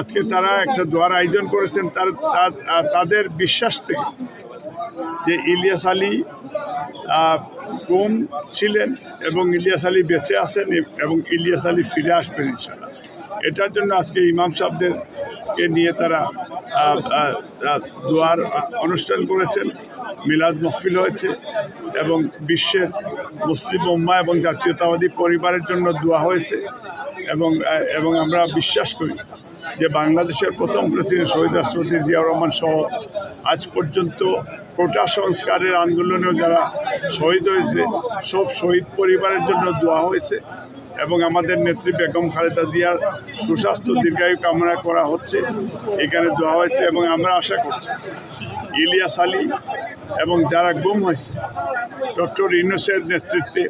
আজকে তারা একটা দোয়ার আয়োজন করেছেন, তার তাদের বিশ্বাস থেকে যে ইলিয়াস আলী গুম ছিলেন এবং ইলিয়াস আলী বেঁচে আছেন এবং ইলিয়াস আলী ফিরে আসবেন ইনশাল্লাহ এটার জন্য আজকে ইমাম সাহেবদেরকে নিয়ে তারা দোয়ার অনুষ্ঠান করেছেন, মিলাদ মহফিল হয়েছে এবং বিশ্বের মুসলিম উম্মা এবং জাতীয়তাবাদী পরিবারের জন্য দোয়া হয়েছে এবং এবং আমরা বিশ্বাস করি যে বাংলাদেশের প্রথম প্রেসিডেন্ট শহীদ রাষ্ট্রপতি জিয়াউর রহমান সহ আজ পর্যন্ত কোটা সংস্কারের আন্দোলনেও যারা শহীদ হয়েছে, সব শহীদ পরিবারের জন্য দোয়া হয়েছে এবং আমাদের নেত্রী বেগম খালেদা জিয়ার সুস্বাস্থ্য দীর্ঘায়ু কামনা করা হচ্ছে। এখানে দোয়া হয়েছে এবং আমরা আশা করছি। ইলিয়াস আলী এবং যারা গুম হয়েছে, ডক্টর ইউনুসের নেতৃত্বে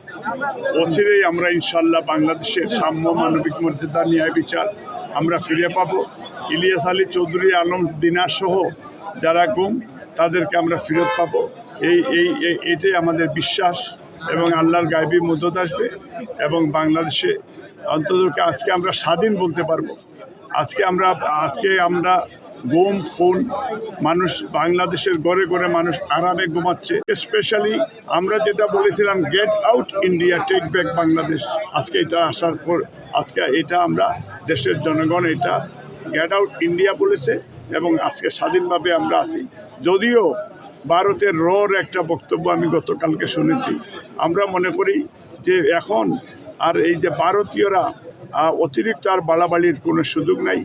অচিরেই আমরা ইনশাল্লাহ বাংলাদেশের সাম্য মানবিক মর্যাদা, ন্যায় বিচার আমরা ফিরে পাব। ইলিয়াস আলী চৌধুরী, আলম দিনার সহ যারা গুম, তাদেরকে আমরা ফেরত পাবো। এই এই এটাই আমাদের বিশ্বাস এবং আল্লাহর গায়েবী মদত আসবে এবং বাংলাদেশে অন্তত আজকে আমরা স্বাধীন বলতে পারব। আজকে আমরা আজকে আমরা গুম ফোন মানুষ বাংলাদেশের ঘরে ঘরে মানুষ আরামে ঘুমাচ্ছে। স্পেশালি আমরা যেটা বলেছিলাম get out India take back Bangladesh আজকে এটা আসার পর, আজকে এটা আমরা দেশের জনগণ এটা গেট আউট ইন্ডিয়া বলেছে এবং আজকে স্বাধীনভাবে আমরা আছি। যদিও ভারতের রর একটা বক্তব্য আমি গতকালকে শুনেছি। আমরা মনে করি যে এখন আর এই যে ভারতীয়রা অতিরিক্ত আর বাড়াবাড়ির কোনো সুযোগ নাই।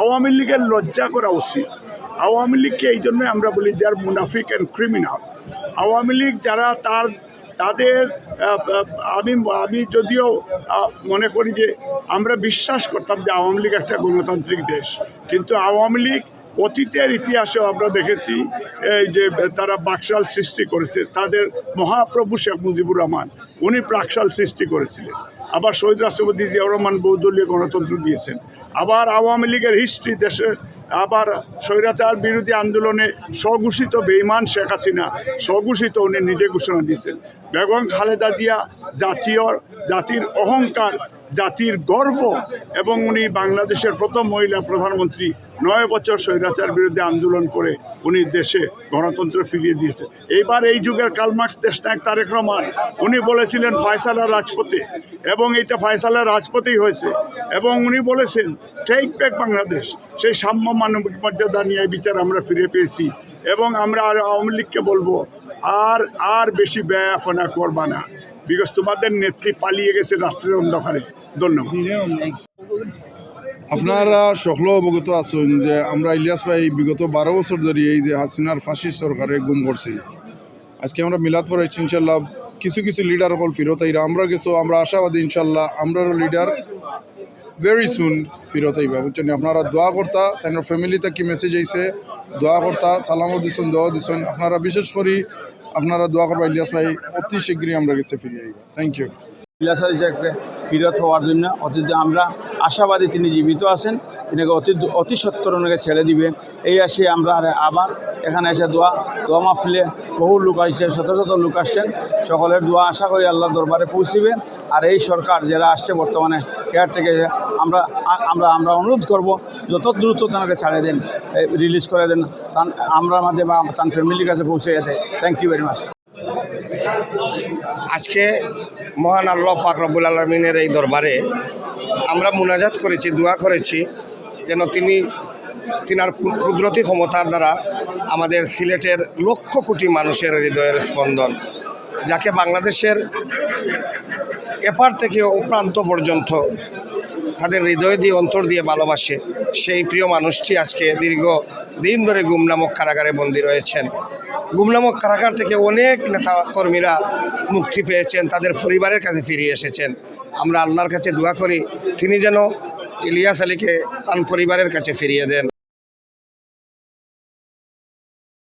আওয়ামী লীগের লজ্জা করা উচিত। আওয়ামী লীগকে এই জন্য আমরা বলি যে আর মুনাফিক অ্যান্ড ক্রিমিনাল আওয়ামী লীগ যারা তার, তাদের আমি আমি যদিও মনে করি যে আমরা বিশ্বাস করতাম যে আওয়ামী লীগ একটা গণতান্ত্রিক দেশ। কিন্তু আওয়ামী লীগ অতীতের ইতিহাসেও আমরা দেখেছি যে তারা বাকশাল সৃষ্টি করেছে, তাদের মহাপ্রভু শেখ মুজিবুর রহমান, উনি প্রাকশাল সৃষ্টি করেছিলেন। আবার শহীদ রাষ্ট্রপতি জিয়াউর রহমান বহুদলীয় গণতন্ত্র দিয়েছেন। আবার আওয়ামী লীগের হিস্ট্রি দেশে আবার স্বৈরাচার বিরোধী আন্দোলনে স্বঘোষিত বেইমান শেখ হাসিনা স্বঘোষিত উনি নিজে ঘোষণা দিয়েছেন। বেগম খালেদা জিয়া জাতীয় জাতির অহংকার জাতির গর্ব এবং উনি বাংলাদেশের প্রথম মহিলা প্রধানমন্ত্রী, নয় বছর স্বৈরাচার বিরুদ্ধে আন্দোলন করে উনি দেশে গণতন্ত্র ফিরিয়ে দিয়েছে এইবার এই যুগের কালমার্ক্স দেশনায়ক তারেক রহমান, উনি বলেছিলেন ফয়সালা রাজপথে এবং এটা ফয়সালা রাজপথেই হয়েছে এবং উনি বলেছেন টেক ব্যাক বাংলাদেশ। সেই সাম্য মানবিক মর্যাদা নিয়ে বিচার আমরা ফিরে পেয়েছি এবং আমরা আর আওয়ামী লীগকে বলব, আর আর বেশি ব্যয়াফনা করবা না। বিকজ তোমাদের নেত্রী পালিয়ে গেছে রাত্রের অন্ধকারে। ধন্যবাদ। আপনারা সকল অবগত আছেন যে আমরা ইলিয়াস ভাই বিগত বারো বছর ধরে এই যে হাসিনার ফাঁসি সরকারে গুম করছি। আজকে আমরা মিলাদ পড়াইছি ইনশাল্লাহ কিছু কিছু লিডার হল ফিরত আইরা। আমরা কিছু, আমরা আশাবাদী ইনশাল্লাহ আমরারও লিডার ভেরি সুন ফিরত আইবা। বুঝছেন আপনারা দোয়া করতা তাই ফ্যামিলিতে কি মেসেজ আইছে, দোয়া করতা, সালামও দিছেন দোয়া দিছেন। আপনারা বিশেষ করে আপনারা দোয়া করবা ইলিয়াস ভাই অতি শীঘ্রই আমরা কাছে ফিরে আইবা। থ্যাংক ইউ বিলাসার হিসেবে ফিরত হওয়ার জন্য অতি আমরা আশাবাদী তিনি জীবিত আছেন, তিনাকে অতি অতি সত্তর ওনাকে ছেড়ে দিবে। এই আসে আমরা আবার এখানে এসে দোয়া দোয়া মাহফিলে বহু লোক আসছে, শত শত লোক আসছেন। সকলের দোয়া আশা করি আল্লাহর দরবারে পৌঁছিবে। আর এই সরকার যারা আসছে বর্তমানে কেয়ার থেকে আমরা আমরা আমরা অনুরোধ করব, যত দ্রুত তাকে ছাড়ে দেন রিলিজ করে দেন, তান, আমরা মাঝে বা তার ফ্যামিলির কাছে পৌঁছে যেতে। থ্যাংক ইউ ভেরি মাচ আজকে মহান আল্লাহ পাক রব্বুল আলমিনের এই দরবারে আমরা মুনাজাত করেছি, দোয়া করেছি, যেন তিনি, তিনার কুদরতি ক্ষমতার দ্বারা আমাদের সিলেটের লক্ষ কোটি মানুষের হৃদয়ের স্পন্দন, যাকে বাংলাদেশের এপার থেকে ও প্রান্ত পর্যন্ত তাদের হৃদয় দিয়ে অন্তর দিয়ে ভালোবাসে সেই প্রিয় মানুষটি আজকে দীর্ঘ দিন ধরে গুমনামক কারাগারে বন্দী রয়েছেন। গুমনামক কারাগার থেকে অনেক নেতা কর্মীরা মুক্তি পেয়েছেন, তাদের পরিবারের কাছে ফিরে এসেছেন। আমরা আল্লাহর কাছে দোয়া করি, তিনি যেন ইলিয়াস আলীকে তার পরিবারের কাছে ফিরিয়ে দেন।